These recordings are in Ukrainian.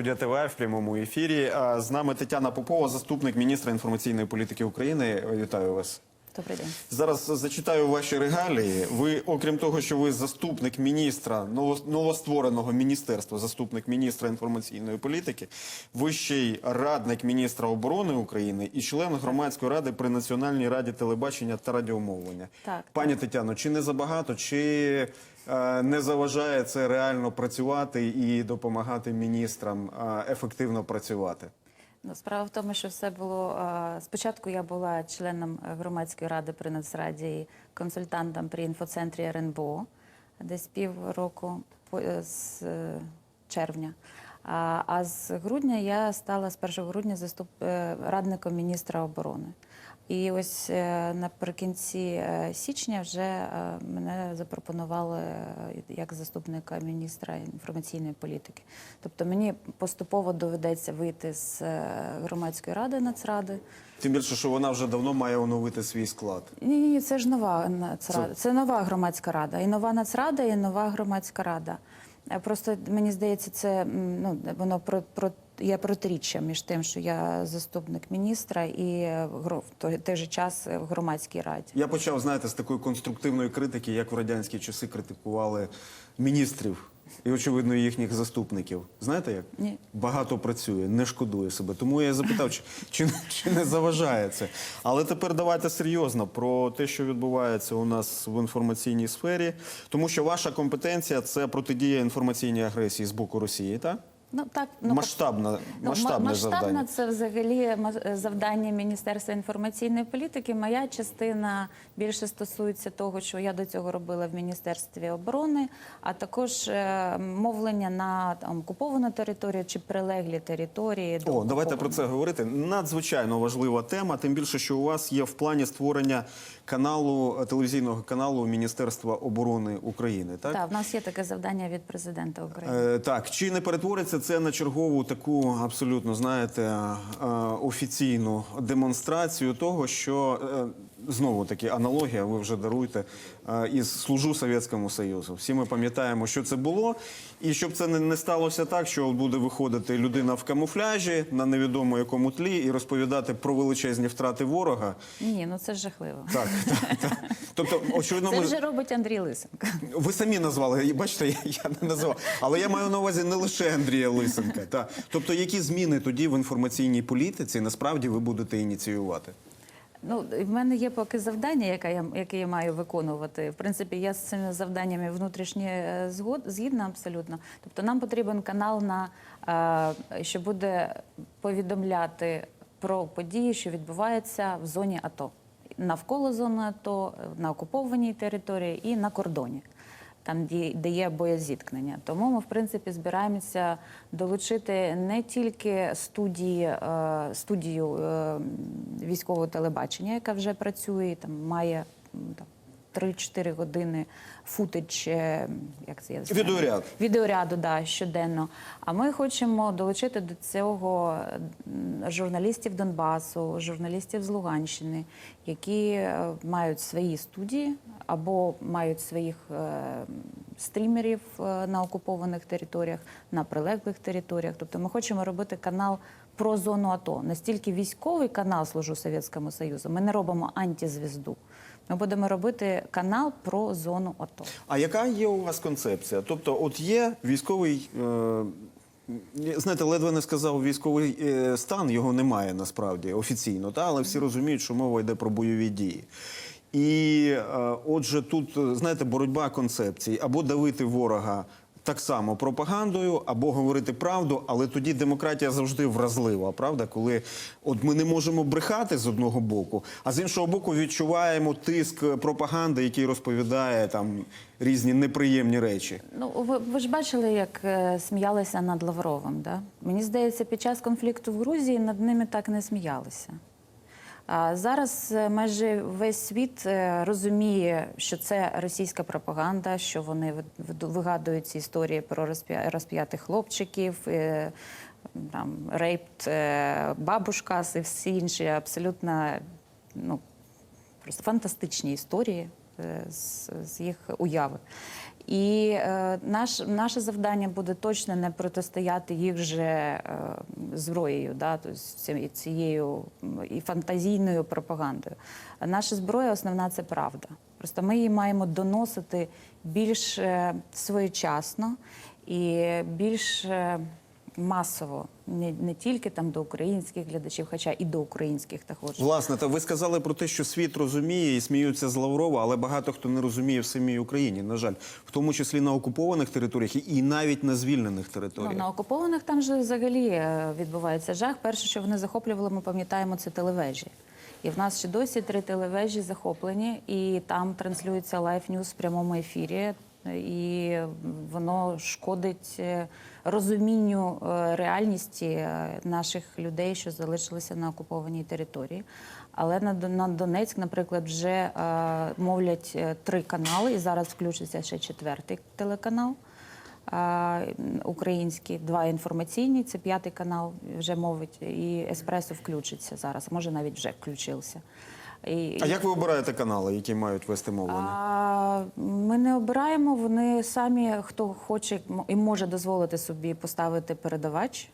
Студія ТВ в прямому ефірі. З нами Тетяна Попова, заступник міністра інформаційної політики України. Вітаю вас. Добрий день. Зараз зачитаю ваші регалії. Ви, окрім того, що ви заступник міністра ново- новоствореного міністерства, заступник міністра інформаційної політики, ви ще й радник міністра оборони України і член громадської ради при Національній раді телебачення та радіомовлення. Так. Пані Тетяно, чи не забагато, чи не заважає це реально працювати і допомагати міністрам е, ефективно працювати? Ну, справа в тому, що все було е, спочатку. Я була членом е, громадської ради при Нацраді консультантом при інфоцентрі РНБО десь півроку е, з е, червня. А, з грудня я стала з 1 грудня заступ е, радником міністра оборони. І ось е, наприкінці е, січня вже е, мене запропонували як заступника міністра інформаційної політики. Тобто мені поступово доведеться вийти з громадської ради Нацради. Тим більше, що вона вже давно має оновити свій склад. Ні, ні, ні, це ж нова нацрада. Це- нова громадська рада. І нова нацрада, і нова громадська рада. Просто мені здається, це ну воно про, про є протиріччя між тим, що я заступник міністра і е, в той же час е, в громадській раді. Я почав, знаєте, з такої конструктивної критики, як в радянські часи критикували міністрів і, очевидно, їхніх заступників. Знаєте як? Ні. Багато працює, не шкодує себе. Тому я запитав, чи, чи, чи не заважає це. Але тепер давайте серйозно про те, що відбувається у нас в інформаційній сфері, тому що ваша компетенція це протидія інформаційній агресії з боку Росії, так? Ну так ну, Масштабна, Ну, масштабне ма- завдання. це взагалі завдання Міністерства інформаційної політики. Моя частина більше стосується того, що я до цього робила в Міністерстві оборони, а також е, мовлення на там, окуповану територію чи прилеглі території. До О, давайте про це говорити. Надзвичайно важлива тема. Тим більше, що у вас є в плані створення каналу е, телевізійного каналу Міністерства оборони України. Так Так, в нас є таке завдання від президента України. Е, так, чи не перетвориться це на чергову таку абсолютно знаєте е, офіційну демонстрацію того, що е, знову таки аналогія, ви вже даруєте е, із служу Совєтському Союзу. Всі ми пам'ятаємо, що це було, і щоб це не, сталося так, що буде виходити людина в камуфляжі на невідомо якому тлі і розповідати про величезні втрати ворога. Ні, ну це ж жахливо. Так, так, так. Тобто, очевидно, Це ми вже робить Андрій Лисенко. ви самі назвали, бачите, я, я не назвав. Але я маю на увазі не лише Андрія Лисенка. Та. Тобто, які зміни тоді в інформаційній політиці насправді ви будете ініціювати? Ну, в мене є поки завдання, яке я, яке я маю виконувати. В принципі, я з цими завданнями внутрішні е, згод, згідна абсолютно. Тобто нам потрібен канал, на, е, що буде повідомляти про події, що відбуваються в зоні АТО. Навколо зони АТО, на окупованій території і на кордоні. Там, де є боєзіткнення. Тому ми, в принципі, збираємося долучити не тільки студії, е, студію е, військового телебачення, яка вже працює, там має 3-4 години футич, е, як це я знаю? Відеоряд. відеоряду да, щоденно. А ми хочемо долучити до цього журналістів Донбасу, журналістів з Луганщини, які е, мають свої студії або мають своїх е, стрімерів на окупованих територіях, на прилеглих територіях. Тобто ми хочемо робити канал про зону АТО. Настільки військовий канал служу Совєтському Союзу. Ми не робимо антизвізду. Ми будемо робити канал про зону АТО. А яка є у вас концепція? Тобто, от є військовий. Е... Знаєте, ледве не сказав військовий е, стан, його немає насправді офіційно, та але всі розуміють, що мова йде про бойові дії. І е, отже, тут е, знаєте, боротьба концепцій або давити ворога так само пропагандою, або говорити правду, але тоді демократія завжди вразлива, правда? Коли от ми не можемо брехати з одного боку, а з іншого боку, відчуваємо тиск пропаганди, який розповідає там різні неприємні речі. Ну, ви, ви ж бачили, як е, сміялися над Лавровим. Да? Мені здається, під час конфлікту в Грузії над ними так не сміялися. Зараз е, майже весь світ е, розуміє, що це російська пропаганда, що вони вигадують ці історії про розп'ятих хлопчиків, е, там, рейпт бабушкас і всі інші абсолютно ну, просто фантастичні історії з, з їх уяви. І е, наш, наше завдання буде точно не протистояти їх же е, зброєю, да, тобто цією і фантазійною пропагандою. Наша зброя основна це правда. Просто ми її маємо доносити більш е, своєчасно і більш е, масово, не, не тільки там до українських глядачів, хоча і до українських також. Власне, та ви сказали про те, що світ розуміє і сміються з Лаврова, але багато хто не розуміє в самій Україні, на жаль, в тому числі на окупованих територіях і- навіть на звільнених Ну, територіях. на окупованих там же взагалі е, відбувається жах. Перше, що вони захоплювали, ми пам'ятаємо, це телевежі. І в нас ще досі три телевежі захоплені, і там транслюється лайф ньюз в прямому ефірі. І воно шкодить е, розумінню е, реальності е, наших людей, що залишилися на окупованій території. Але на, Донецьк, наприклад, вже мовлять три канали, і зараз включиться ще четвертий телеканал а, українські, два інформаційні, це п'ятий канал вже мовить, і Еспресо включиться зараз, може навіть вже включився. І, А як ви обираєте канали, які мають вести мовлення? ми не обираємо, вони самі, хто хоче і може дозволити собі поставити передавач.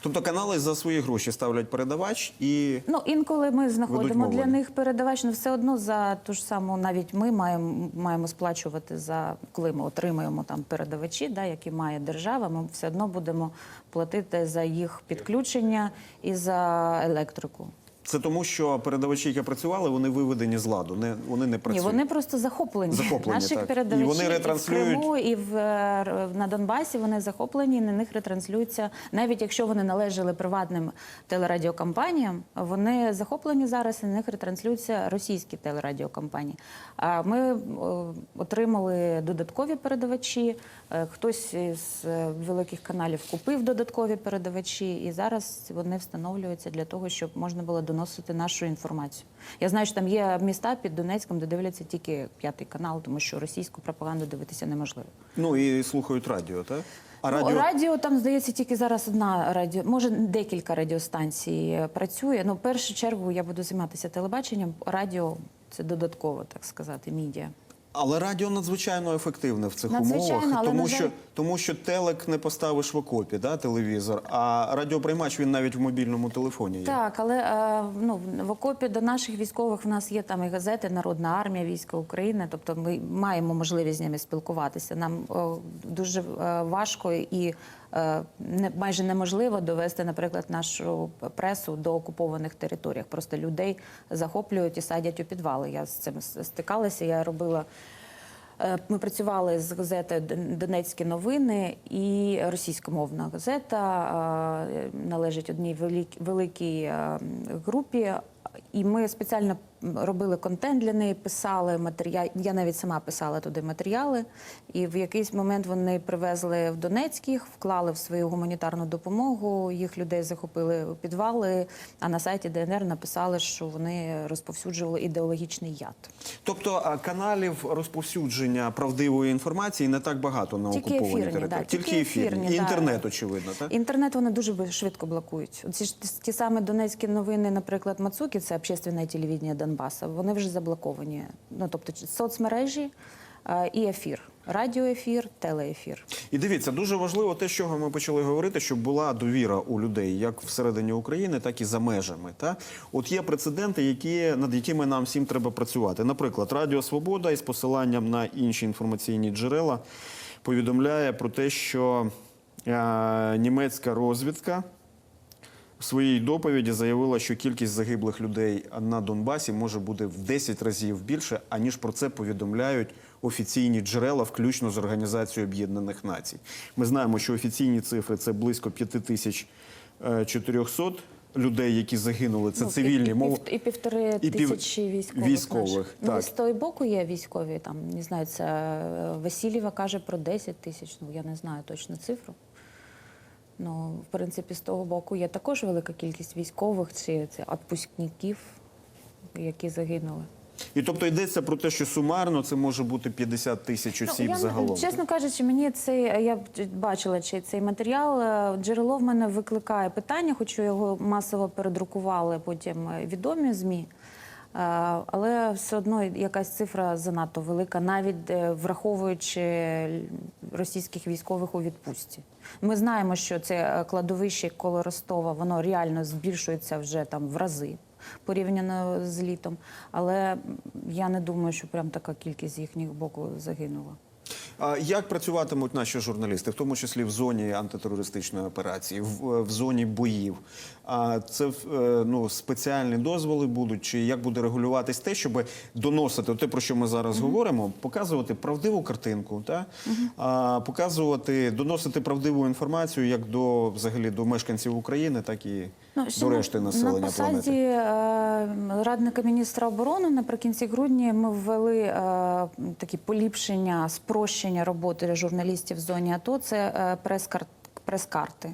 Тобто канали за свої гроші ставлять передавач і Ну, інколи ми знаходимо для них передавач, але все одно за ту ж саму, навіть ми маємо, маємо сплачувати за коли ми отримуємо там передавачі, да, які має держава. Ми все одно будемо платити за їх підключення і за електрику. Це тому, що передавачі, які працювали, вони виведені з ладу. Не вони не Ні, працюють. вони просто захоплені. Захоплені, Наших так. передавачів І вони і ретранслюють- в Криму, і в, е, на Донбасі вони захоплені, і на них ретранслюються, навіть якщо вони належали приватним телерадіокомпаніям, вони захоплені зараз, і на них ретранслюються російські телерадіокомпанії. А ми е, отримали додаткові передавачі, е, хтось із великих каналів купив додаткові передавачі, і зараз вони встановлюються для того, щоб можна було доносити нашу інформацію. Я знаю, що там є міста під Донецьком, де дивляться тільки п'ятий канал, тому що російську пропаганду дивитися неможливо. Ну і слухають радіо, так? А Ну, радіо радіо там здається тільки зараз одна радіо, може декілька радіостанцій е, працює. Ну, в першу чергу я буду займатися телебаченням. Радіо це додатково, так сказати, мідіа. Але радіо надзвичайно ефективне в цих Надзвичайно, умовах, тому жаль- що тому що телек не поставиш в окопі, да, телевізор, а радіоприймач він навіть в мобільному телефоні є. Так, але е, ну, в окопі до наших військових в нас є там і газети Народна армія, війська України. Тобто ми маємо можливість з ними спілкуватися. Нам е, дуже е, важко і майже неможливо довести, наприклад, нашу пресу до окупованих територіях. Просто людей захоплюють і садять у підвали. Я з цим стикалася. Я робила. Е, Ми працювали з газетою Донецькі новини і російськомовна газета е, належить одній велик- великій е, групі. І ми спеціально робили контент для неї, писали матеріал. Я навіть сама писала туди матеріали. І в якийсь момент вони привезли в Донецьк їх, вклали в свою гуманітарну допомогу. Їх людей захопили у підвали. А на сайті ДНР написали, що вони розповсюджували ідеологічний яд. Тобто каналів розповсюдження правдивої інформації не так багато на Тільки окупованій ефірні, території. да, тільки тільки ефірні. І да. інтернет, очевидно, так? Інтернет вони дуже швидко блокують. Ці ж ті- самі донецькі новини, наприклад, Мацуки, це общественне телевідення Донбасу, вони вже заблоковані. Ну тобто соцмережі і ефір, радіоефір, телеефір. І дивіться, дуже важливо те, з чого ми почали говорити, щоб була довіра у людей як всередині України, так і за межами. Та от є прецеденти, які над якими нам всім треба працювати. Наприклад, Радіо Свобода із посиланням на інші інформаційні джерела повідомляє про те, що е, німецька розвідка. В своїй доповіді заявила, що кількість загиблих людей на Донбасі може бути в 10 разів більше, аніж про це повідомляють офіційні джерела, включно з Організацією Об'єднаних Націй. Ми знаємо, що офіційні цифри це близько 5400 людей, які загинули. Це Ну, цивільні і, і, мови. і півтори і пів- тисячі військових. військових. Ну, так. з того боку є військові, там, не знаю, це е, Васильєва каже про 10 тисяч, ну я не знаю точно цифру. Ну, в принципі, з того боку є також велика кількість військових чи це відпускників, які загинули. І тобто йдеться про те, що сумарно це може бути 50 тисяч осіб Ну, я, загалом. Чесно кажучи, мені цей я бачила чи цей матеріал. е, Джерело в мене викликає питання, хоч його масово передрукували потім е, відомі змі. Е, Але все одно якась цифра занадто велика, навіть е, враховуючи російських військових у відпустці. Ми знаємо, що це е, кладовище коло Ростова, воно реально збільшується вже там в рази порівняно з літом. Але я не думаю, що прям така кількість з їхніх боку загинула. А як працюватимуть наші журналісти, в тому числі в зоні антитерористичної операції, в, в зоні боїв? А це е, ну, спеціальні дозволи будуть, чи як буде регулюватись те, щоб доносити те, про що ми зараз говоримо, показувати правдиву картинку, та? а, показувати, доносити правдиву інформацію як до взагалі до мешканців України, так і ще до решти населення на посаді планети. е, радника міністра оборони наприкінці грудня ми ввели е, такі поліпшення, спрощення роботи журналістів в зоні АТО. Це е, прес-кар- прес-карти.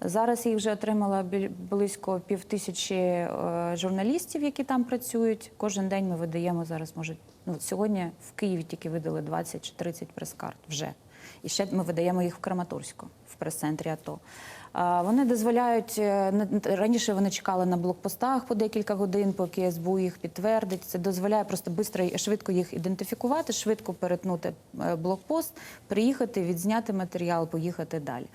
Зараз їх вже отримала біль- близько півтисячі е, журналістів, які там працюють. Кожен день ми видаємо зараз. Може, ну сьогодні в Києві тільки видали 20 чи 30 прес-карт вже. І ще ми видаємо їх в Краматорську, в прес-центрі АТО. Вони дозволяють е, раніше. Вони чекали на блокпостах по декілька годин, поки СБУ їх підтвердить. Це дозволяє просто бистро швидко їх ідентифікувати, швидко перетнути е, блокпост, приїхати, відзняти матеріал, поїхати далі.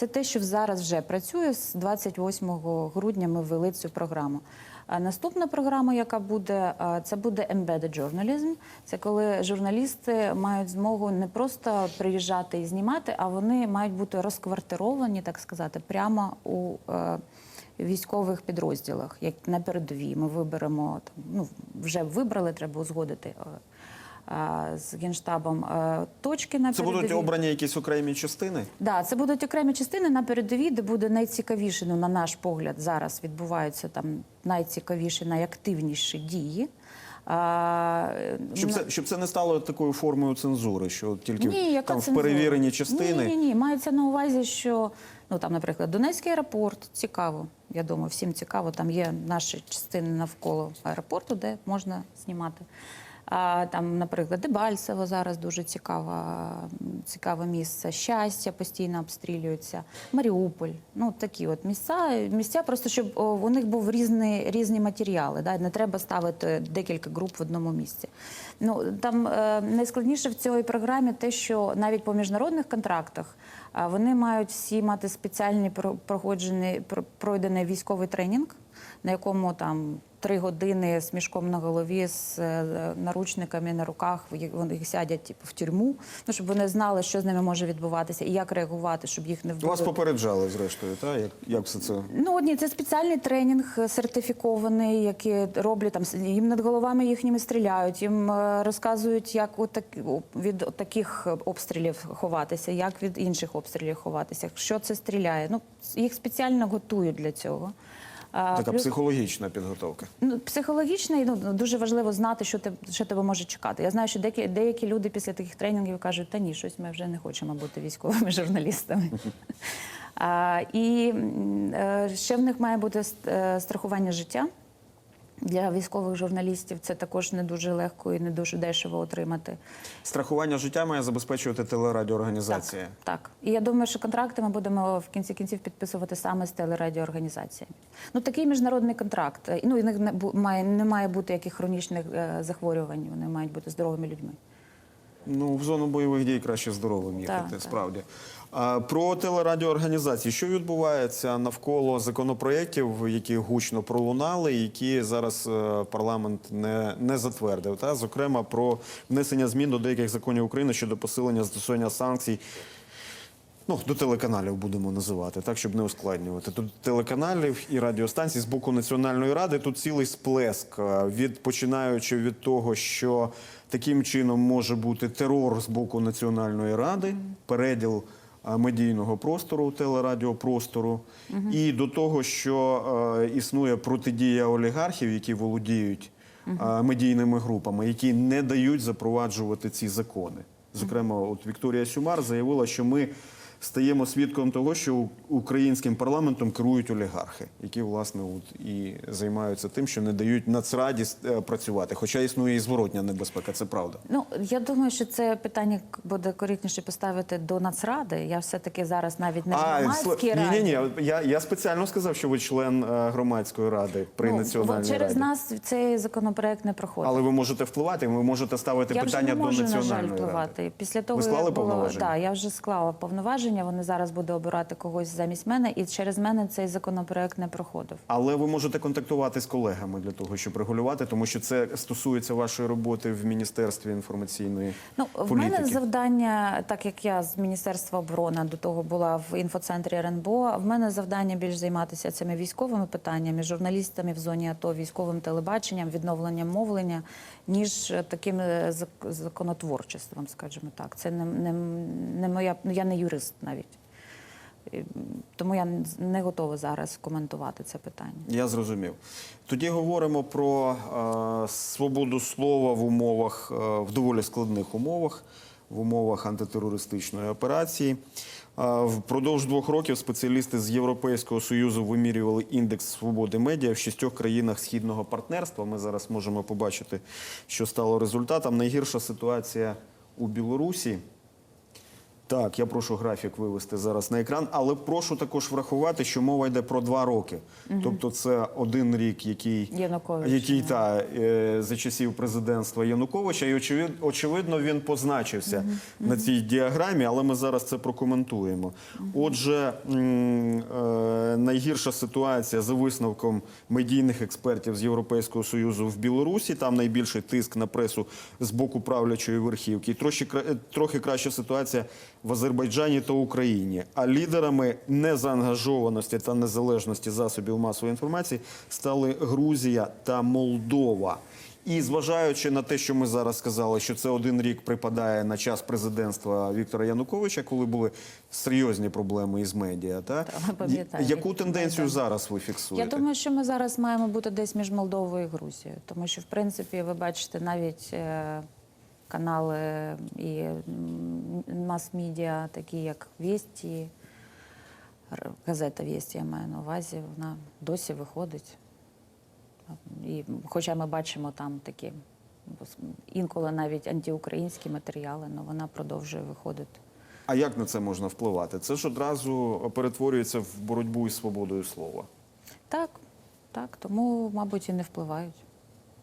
Це те, що зараз вже працює. З 28 грудня ми ввели цю програму. А наступна програма, яка буде, це буде embedded journalism. Це коли журналісти мають змогу не просто приїжджати і знімати, а вони мають бути розквартировані, так сказати, прямо у е, військових підрозділах, як на передовій. Ми виберемо там, ну вже вибрали, треба узгодити. Е, З генштабом е, точки на Це передовій. будуть обрані якісь окремі частини? Да, це будуть окремі частини на передовій, де буде найцікавіше, ну, на наш погляд, зараз відбуваються там найцікавіші, найактивніші дії. А, Щоб це, щоб це не стало такою формою цензури, що тільки ні, там в перевірені частини. Ні, ні, ні. Мається на увазі, що ну там, наприклад, Донецький аеропорт цікаво. Я думаю, всім цікаво. Там є наші частини навколо аеропорту, де можна знімати. Там, наприклад, Дебальцево зараз дуже цікава, цікаве місце. Щастя постійно обстрілюється. Маріуполь. Ну такі от місця. Місця просто щоб у них був різні, різні матеріали. Да? Не треба ставити декілька груп в одному місці. Ну там е, найскладніше в цій програмі те, що навіть по міжнародних контрактах вони мають всі мати спеціальний про- пройдений військовий тренінг, на якому там три години з мішком на голові, з е, наручниками на руках. Вони їх сядять типу, в тюрму, ну щоб вони знали, що з ними може відбуватися і як реагувати, щоб їх не вбили. Вас попереджали, зрештою, та? Як, як все це? Ну ні, це спеціальний тренінг сертифікований, який роблять там їм над головами їхніми стріляють, їм е, розказують, як от так, від от таких обстрілів ховатися, як від інших обстрілів ховатися, що це стріляє. Ну їх спеціально готують для цього. Така плюс- психологічна підготовка. Ну, психологічна і, ну, дуже важливо знати, що, те, що тебе може чекати. Я знаю, що деякі, деякі люди після таких тренінгів кажуть, та ні, щось ми вже не хочемо бути військовими журналістами. а, і е, ще в них має бути е, страхування життя. Для військових журналістів це також не дуже легко і не дуже дешево отримати. Страхування життя має забезпечувати телерадіоорганізація. Так, так. І я думаю, що контракти ми будемо в кінці кінців підписувати саме з телерадіоорганізаціями. Ну такий міжнародний контракт. Ну і не, не має не має бути яких хронічних е, захворювань. Вони мають бути здоровими людьми. Ну, в зону бойових дій краще здоровим їхати, Так, так. справді. А, про телерадіоорганізації. Що відбувається навколо законопроєктів, які гучно пролунали, які зараз е, парламент не, не затвердив? Та? Зокрема, про внесення змін до деяких законів України щодо посилення застосування санкцій Ну, до телеканалів будемо називати, так, щоб не ускладнювати. Тут телеканалів і радіостанцій з боку Національної ради тут цілий сплеск, е, від починаючи від того, що таким чином може бути терор з боку Національної ради, переділ е, медійного простору, телерадіопростору, і до того, що е, існує протидія олігархів, які володіють е, медійними групами, які не дають запроваджувати ці закони. Зокрема, от Вікторія Сюмар заявила, що ми стаємо свідком того, що українським парламентом керують олігархи, які власне от і займаються тим, що не дають нацраді е, працювати. Хоча існує і зворотня небезпека, це правда. Ну я думаю, що це питання буде коректніше поставити до Нацради. Я все-таки зараз навіть не громадській ні, раді. ні, ні. Я, я спеціально сказав, що ви член е, громадської ради при Ну, національній через раді. нас цей законопроект не проходить. Але ви можете впливати, ви можете ставити я вже питання не можу, до на жаль, національної впливати. Після того, Ви склали як було, повноваження? да, я вже склала повноваження. Вони зараз будуть обирати когось замість мене, і через мене цей законопроект не проходив. Але ви можете контактувати з колегами для того, щоб регулювати, тому що це стосується вашої роботи в міністерстві інформаційної Ну, в мене завдання, так як я з Міністерства оборони до того була в інфоцентрі РНБО, в мене завдання більш займатися цими військовими питаннями, журналістами в зоні АТО, військовим телебаченням, відновленням мовлення, ніж таким законотворчеством, скажімо так. Це не, не, не моя, ну я не юрист навіть. Тому я не готова зараз коментувати це питання. Я зрозумів. Тоді говоримо про е, свободу слова в умовах, е, в доволі складних умовах, в умовах антитерористичної операції. Е, впродовж двох років спеціалісти з Європейського союзу вимірювали індекс свободи медіа в шістьох країнах східного партнерства. Ми зараз можемо побачити, що стало результатом. Найгірша ситуація у Білорусі. Так, я прошу графік вивести зараз на екран, але прошу також врахувати, що мова йде про два роки. Тобто це один рік, який, Янукович, який та, е, за часів президентства Януковича, і очевид, очевидно він позначився на цій діаграмі, але ми зараз це прокоментуємо. Отже, е, найгірша ситуація за висновком медійних експертів з Європейського Союзу в Білорусі. Там найбільший тиск на пресу з боку правлячої верхівки. І трохи, е, трохи краща ситуація в Азербайджані та Україні. А лідерами незаангажованості та незалежності засобів масової інформації стали Грузія та Молдова. І зважаючи на те, що ми зараз сказали, що це один рік припадає на час президентства Віктора Януковича, коли були серйозні проблеми із медіа, та яку тенденцію зараз ви фіксуєте? Я думаю, що ми зараз маємо бути десь між Молдовою і Грузією, тому що в принципі ви бачите навіть е, канали і мас-медіа, такі як Вісті, газета Вісті, я маю на увазі, вона досі виходить. І, хоча ми бачимо там такі інколи навіть антиукраїнські матеріали, але вона продовжує виходити. А як на це можна впливати? Це ж одразу перетворюється в боротьбу із свободою слова. Так, так, тому, мабуть, і не впливають.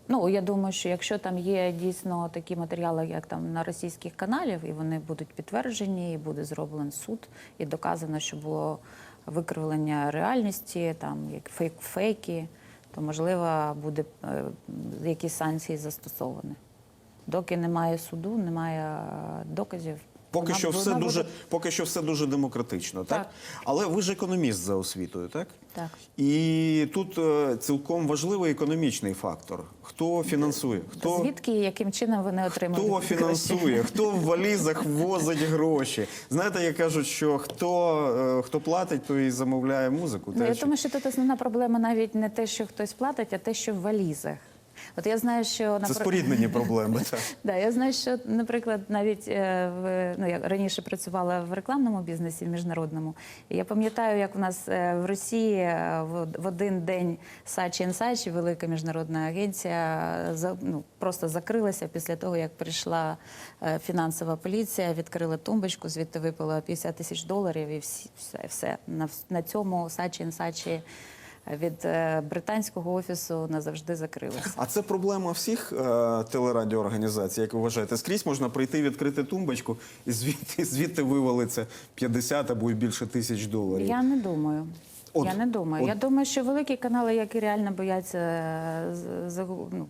Ну, я думаю, що якщо там є дійсно такі матеріали, як там на російських каналів, і вони будуть підтверджені, і буде зроблений суд, і доказано, що було викривлення реальності, там як фейк фейки, то можливо буде е, якісь санкції застосовані. Доки немає суду, немає е, доказів. Поки що все вона дуже, поки що все дуже демократично, так? Так. Але ви ж економіст за освітою, так? Так. І тут е, цілком важливий економічний фактор. Хто фінансує? Хто, Звідки і яким чином вони отримують хто гроші? фінансує? Хто в валізах возить гроші? Знаєте, як кажуть, що хто, е, хто платить, той і замовляє музику. Ну, я думаю, що тут основна проблема навіть не те, що хтось платить, а те, що в валізах. От я знаю, що Це напр- споріднені проблеми. Так. Да, я знаю, що, наприклад, навіть е, в ну я раніше працювала в рекламному бізнесі в міжнародному. І я пам'ятаю, як у нас е, в Росії е, в, в один день Сачі Сачі, велика міжнародна агенція, за ну просто закрилася після того, як прийшла е, фінансова поліція, відкрила тумбочку, звідти випила 50 тисяч доларів, і всі все, все. на, на цьому Сачі Сачі від е, британського офісу назавжди закрилася. А це проблема всіх е, телерадіоорганізацій, як ви вважаєте? Скрізь можна прийти, відкрити тумбочку і звідти, звідти вивалиться 50 або й більше тисяч доларів. Я не думаю. От- я не думаю. от- Я думаю, що великі канали, які реально бояться е, ну,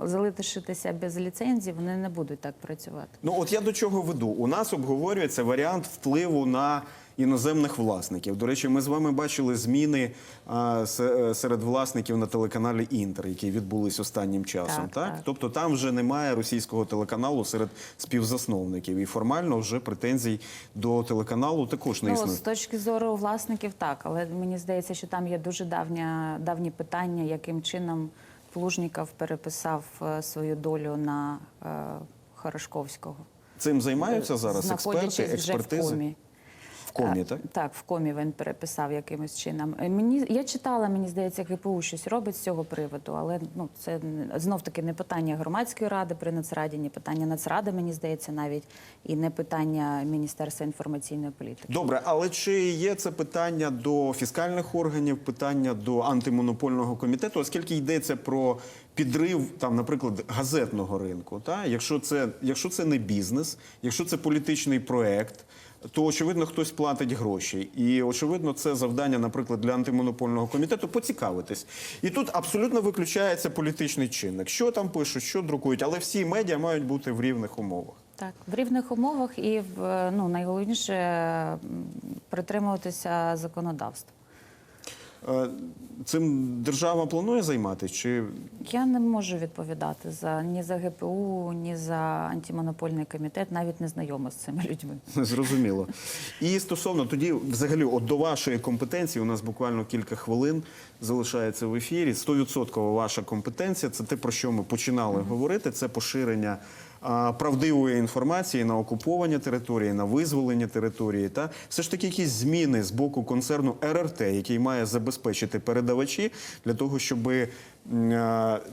залишитися без ліцензії, вони не будуть так працювати. Ну от я до чого веду. У нас обговорюється варіант впливу на іноземних власників. До речі, ми з вами бачили зміни а, е, серед власників на телеканалі Інтер, які відбулись останнім часом. Так, Так, так. тобто там вже немає російського телеканалу серед співзасновників, і формально вже претензій до телеканалу також не Ну, існує. з точки зору власників, так, але мені здається, що там є дуже давня, давні питання, яким чином Плужніков переписав е, свою долю на е, Хорошковського. Цим займаються зараз експерти, знаходячись вже в експертизи. Комі. Так? Так, в комі він переписав якимось чином. Е, Мені я читала, мені здається, ГПУ щось робить з цього приводу, але ну це знов таки не питання громадської ради при Нацраді, не питання Нацради, мені здається, навіть і не питання Міністерства інформаційної політики. Добре, але чи є це питання до фіскальних органів, питання до антимонопольного комітету, оскільки йдеться про підрив, там, наприклад, газетного ринку? Та? Якщо, це, якщо це не бізнес, якщо це політичний проект, то очевидно хтось платить гроші. І очевидно, це завдання, наприклад, для антимонопольного комітету поцікавитись. І тут абсолютно виключається політичний чинник. Що там пишуть, що друкують, але всі медіа мають бути в рівних умовах. Так, в рівних умовах і в е, ну найголовніше притримуватися законодавства. Е, Цим держава планує займатися? Чи Я не можу відповідати за ні за ГПУ, ні за антимонопольний комітет, навіть не знайома з цими людьми. Зрозуміло. І стосовно тоді, взагалі, от до вашої компетенції, у нас буквально кілька хвилин залишається в ефірі. 100% ваша компетенція це те, про що ми починали говорити. Це поширення правдивої інформації на окуповані території, на визволення території. Та все ж таки якісь зміни з боку концерну РРТ, який має забезпечити передавачі для того, щоб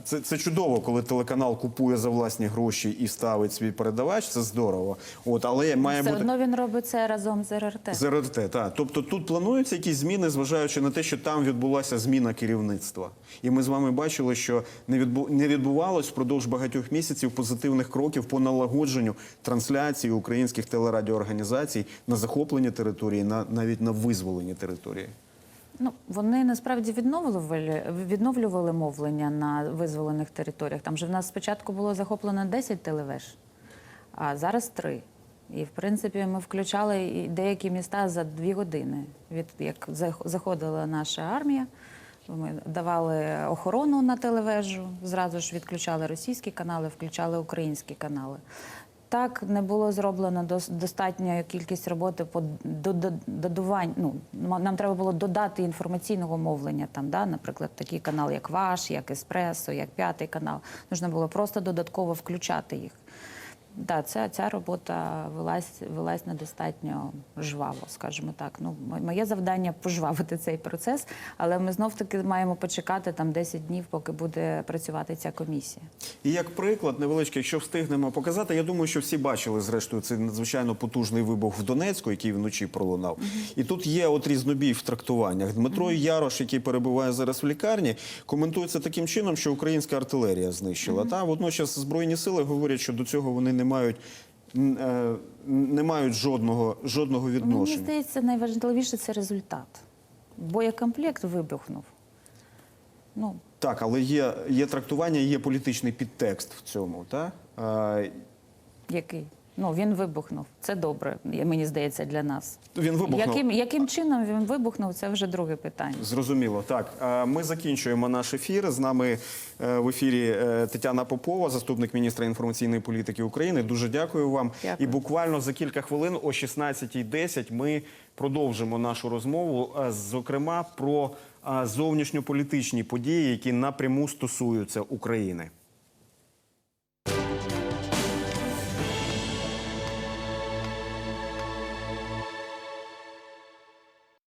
це, це чудово, коли телеканал купує за власні гроші і ставить свій передавач. Це здорово. От але має Все бути одно він робить це разом з РРТ. з РРТ, так. Тобто тут плануються якісь зміни, зважаючи на те, що там відбулася зміна керівництва. І ми з вами бачили, що не, відбу... не відбувалось впродовж багатьох місяців позитивних кроків по налагодженню трансляції українських телерадіоорганізацій на захоплені території, на навіть на визволені території. Ну вони насправді відновлювали відновлювали мовлення на визволених територіях. Там же в нас спочатку було захоплено 10 телевеж, а зараз 3. І в принципі ми включали деякі міста за дві години. Від як заходила наша армія. Ми давали охорону на телевежу, зразу ж відключали російські канали, включали українські канали. Так не було зроблено дос- достатньо кількість роботи по до- до- додувань. Ну нам треба було додати інформаційного мовлення. Там да, наприклад, такий канал, як ваш, як Еспресо, як п'ятий канал. Нужно було просто додатково включати їх. Да, ця, ця робота велась, велась недостатньо жваво, скажімо так. Ну, моє завдання пожвавити цей процес, але ми знов таки маємо почекати там 10 днів, поки буде працювати ця комісія. І як приклад невеличкий, якщо встигнемо показати, я думаю, що всі бачили зрештою цей надзвичайно потужний вибух в Донецьку, який вночі пролунав. І тут є от різнобій в трактуваннях. Дмитро Ярош, який перебуває зараз в лікарні, коментується таким чином, що українська артилерія знищила. Та водночас збройні сили говорять, що до цього вони не мають. е, Не мають жодного жодного Мені здається, найважливіше це результат. Боєкомплект вибухнув. Ну, Так, але є, є трактування, є політичний підтекст в цьому. Та? Е, який? Ну, він вибухнув. Це добре, мені здається, для нас. Він вибухнув. Яким, яким чином він вибухнув, це вже друге питання. Зрозуміло. Так, ми закінчуємо наш ефір. З нами е, в ефірі е, Тетяна Попова, заступник міністра інформаційної політики України. Дуже дякую вам. Дякую. І буквально за кілька хвилин о 16.10 ми продовжимо нашу розмову, е, зокрема про зовнішньополітичні події, які напряму стосуються України.